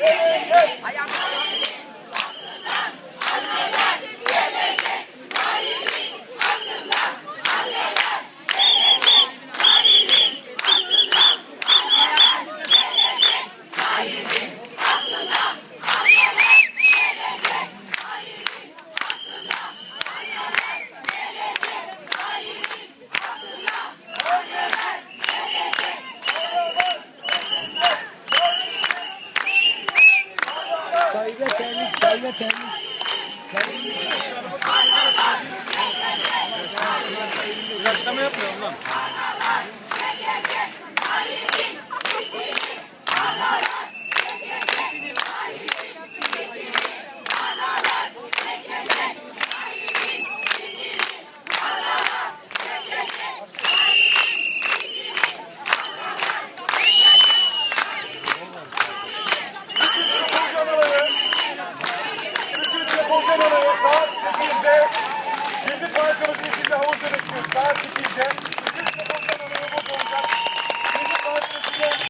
예, 예, 예. Ve terlik, çay ve terlik.